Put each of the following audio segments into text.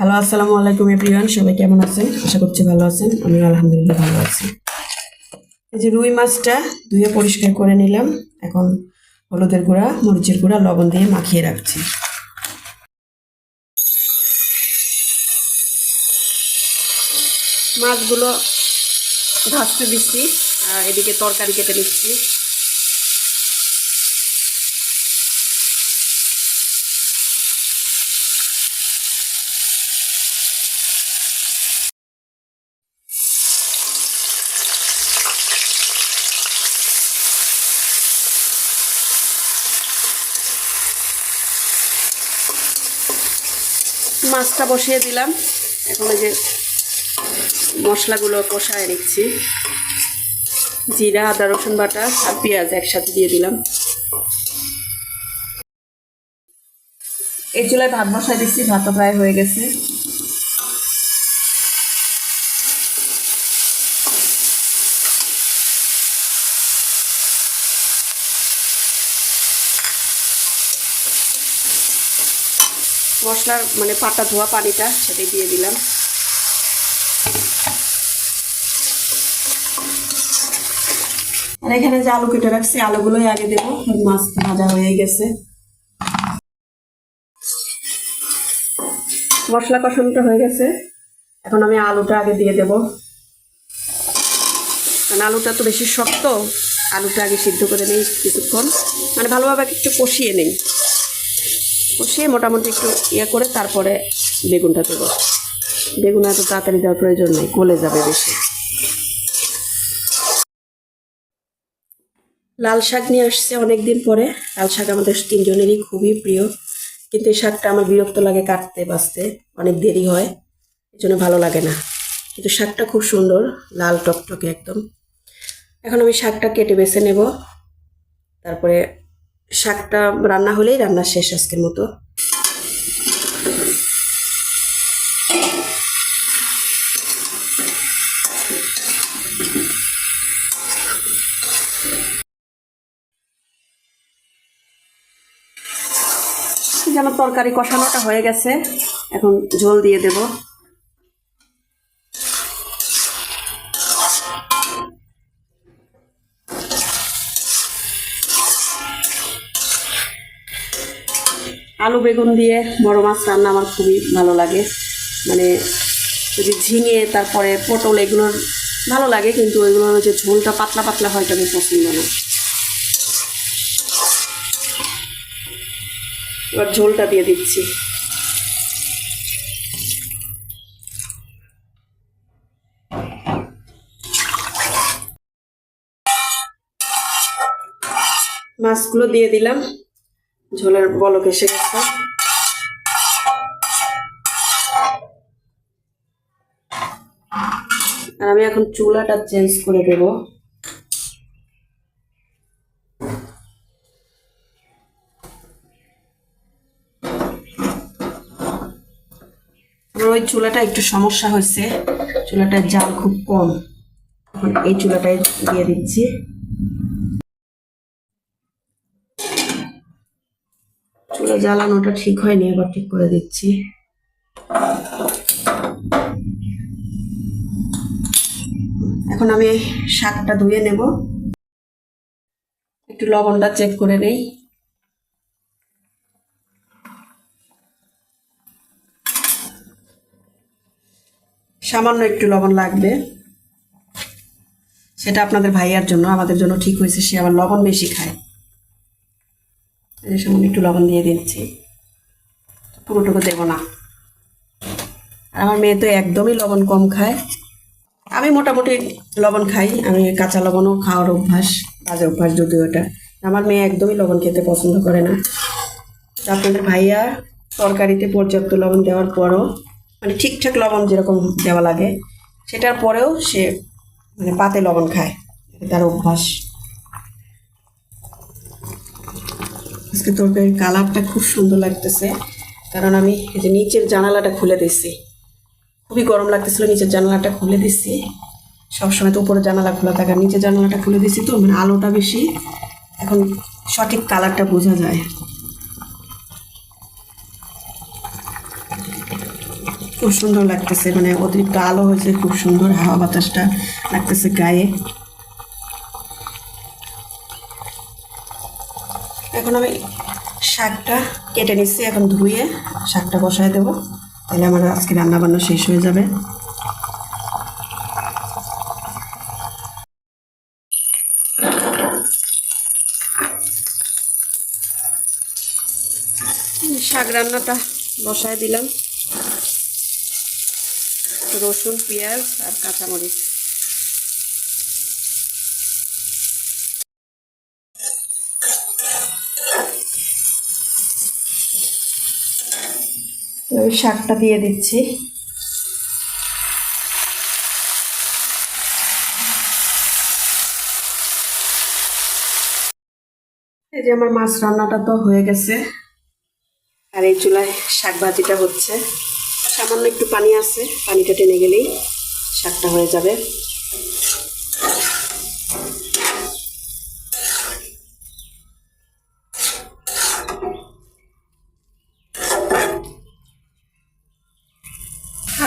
Hello, আসসালামু আলাইকুম everyone, সবাই কেমন আছেন? আশা করছি ভালো আছেন আমি আলহামদুলিল্লাহ ভালো আছি। এই যে রুই মাছটা ধুয়ে পরিষ্কার করে নিলাম। এখন হলুদের গুঁড়া, মরিচের গুঁড়া, লবণ দিয়ে মাখিয়ে রাখছি। মাছগুলো ভাজতে দিচ্ছি, আর এদিকে তরকারি কেটে নিচ্ছি। মাছটা বসিয়ে দিলাম। এখন যে মশলাগুলো কষায় নিচ্ছি। জিরা, আদা, রসুন বাটা, আর পেঁয়াজ একসাথে দিয়ে দিলাম। এই চুলায় ভাত বসায় দিচ্ছি, ভাতও প্রায় হয়ে গেছে। মশলার মানে পাটা ধোয়া পানিটা সেটাই দিয়ে দিলাম। আর এখানে যে আলু কেটে রাখছি আলুগুলোই আগে দেবো মাছ ভাজা হয়ে গেছে। মশলা কষানোটা হয়ে গেছে। এখন আমি আলুটা আগে দিয়ে দেব। কারণ আলুটা তো বেশি শক্ত আলুটা আগে সিদ্ধ করে নিই কিছুক্ষণ। মানে ভালোভাবে একটু কষিয়ে নিই। কষিয়ে মোটামুটি একটু ইয়ে করে তারপরে বেগুনটা দেবো। বেগুন এত তাড়াতাড়ি দেওয়ার প্রয়োজন নেই, গলে যাবে বেশি। লাল শাক নিয়ে আসছে অনেক দিন পরে। লাল শাক আমাদের তিনজনেরই খুবই প্রিয়। কিন্তু এই শাকটা আমার বিরক্ত লাগে কাটতে, বাঁচতে। অনেক দেরি হয়, এই জন্য ভালো লাগে না। কিন্তু শাকটা খুব সুন্দর, লাল টকটকে একদম। এখন আমি শাকটা কেটে বেছে নেব। তারপরে শাকটা রান্না হলেই রান্না শেষ আজকের মতো। যেন তরকারি কষানোটা হয়ে গেছে, এখন ঝোল দিয়ে দেব। আলু বেগুন দিয়ে বড় মাছ রান্না আমার খুবই ভালো লাগে। মানে যদি ঝিঙে, তারপরে পটল এগুলোর ভালো লাগে, কিন্তু ওইগুলোর যে ঝোলটা পাতলা পাতলা হয় আমি পছন্দ না। এবার ঝোলটা দিয়ে দিচ্ছি। মাছগুলো দিয়ে দিলাম। ঝোলের বলক এসে গেছে। আর আমি এখন চুলাটা চেঞ্জ করে দেবো। ওই চুলাটা একটু সমস্যা হয়েছে। চুলাটার জাল খুব কম। এই চুলাটাই দিয়ে দিচ্ছি। চুলা জ্বালানোটা ঠিক হয়নি, এবার ঠিক করে দিচ্ছি। এখন আমি শাকটা ধুয়ে নেব। একটু লবণটা চেক করে নেই। সামান্য একটু লবণ লাগবে। সেটা আপনাদের ভাইয়ার জন্য, আমাদের জন্য ঠিক হয়েছে, সে আবার লবণ বেশি খায়। যে একটু লবণ দিয়ে দিচ্ছি। পুরোটুকু দেবো না। আর আমার মেয়ে তো একদমই লবণ কম খায়। আমি মোটামুটি লবণ খাই, আমি কাঁচা লবণও খাওয়ার অভ্যাস, বাজে অভ্যাস যদিও এটা। আমার মেয়ে একদমই লবণ খেতে পছন্দ করে না। আপনাদের ভাইয়া তরকারিতে পর্যাপ্ত লবণ দেওয়ার পরও মানে ঠিকঠাক লবণ যেরকম দেওয়া লাগে, সেটার পরেও সে মানে পাতে লবণ খায়। তার অভ্যাস। আজকে তরকারির কালারটা খুব সুন্দর লাগতেছে, কারণ আমি এই যে নিচের জানালাটা খুলে দিচ্ছি খুবই গরম লাগতেছিল, নিচের জানালাটা খুলে দিচ্ছি সবসময় তো উপরে জানালা খোলা থাকে, আর নিচের জানালাটা খুলে দিচ্ছি তো মানে আলোটা বেশি। এখন সঠিক কালারটা বোঝা যায়। খুব সুন্দর লাগতেছে মানে অতিরিক্ত আলো হয়েছে, খুব সুন্দর হাওয়া বাতাসটা লাগতেছে গায়ে। এখন আমি শাকটা কেটে নিচ্ছি, এখন ধুয়ে শাকটা বসায় দেবো। তাহলে আমার আজকে রান্না বান্না শেষ হয়ে যাবে। শাক রান্নাটা বসায় দিলাম। রসুন, পেঁয়াজ আর কাঁচামরিচ। ওই শাকটা দিয়ে দিচ্ছি। এই যে আমার মাছ রান্নাটা তো হয়ে গেছে। আর এই চুলায় শাক ভাজিটা হচ্ছে। সামান্য একটু পানি আছে, পানিটা টেনে গেলেই শাকটা হয়ে যাবে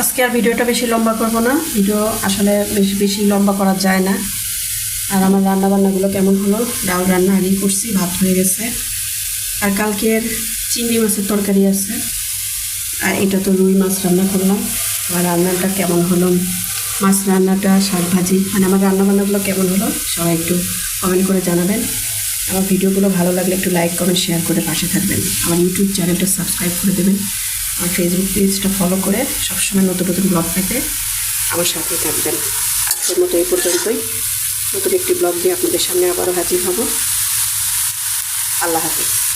আজকে আর ভিডিওটা বেশি লম্বা করব না। ভিডিও আসলে বেশি বেশি লম্বা করা যায় না। আর আমার রান্না বান্নাগুলো কেমন হলো? ডাল রান্না আগেই করছি, ভাত হয়ে গেছে। আর কালকের চিংড়ি মাছের তরকারি আছে। আর এটা তো রুই মাছ রান্না করলাম। আমার রান্নাটা কেমন হলো? মাছ রান্নাটা, শাক ভাজি মানে আমার রান্না বান্নাগুলো কেমন হলো? সবাই একটু কমেন্ট করে জানাবেন। আমার ভিডিওগুলো ভালো লাগলে একটু লাইক কমেন্ট শেয়ার করে পাশে থাকবেন। আমার ইউটিউব চ্যানেলটা সাবস্ক্রাইব করে দেবেন। আমার ফেসবুক পেজটা ফলো করে সবসময় নতুন নতুন ব্লগ পেতে আমার সাথে থাকবেন। আজকের মতো এই পর্যন্তই। নতুন একটি ব্লগ দিয়ে আপনাদের সামনে আবারও হাজির হব। আল্লাহ হাফিজ।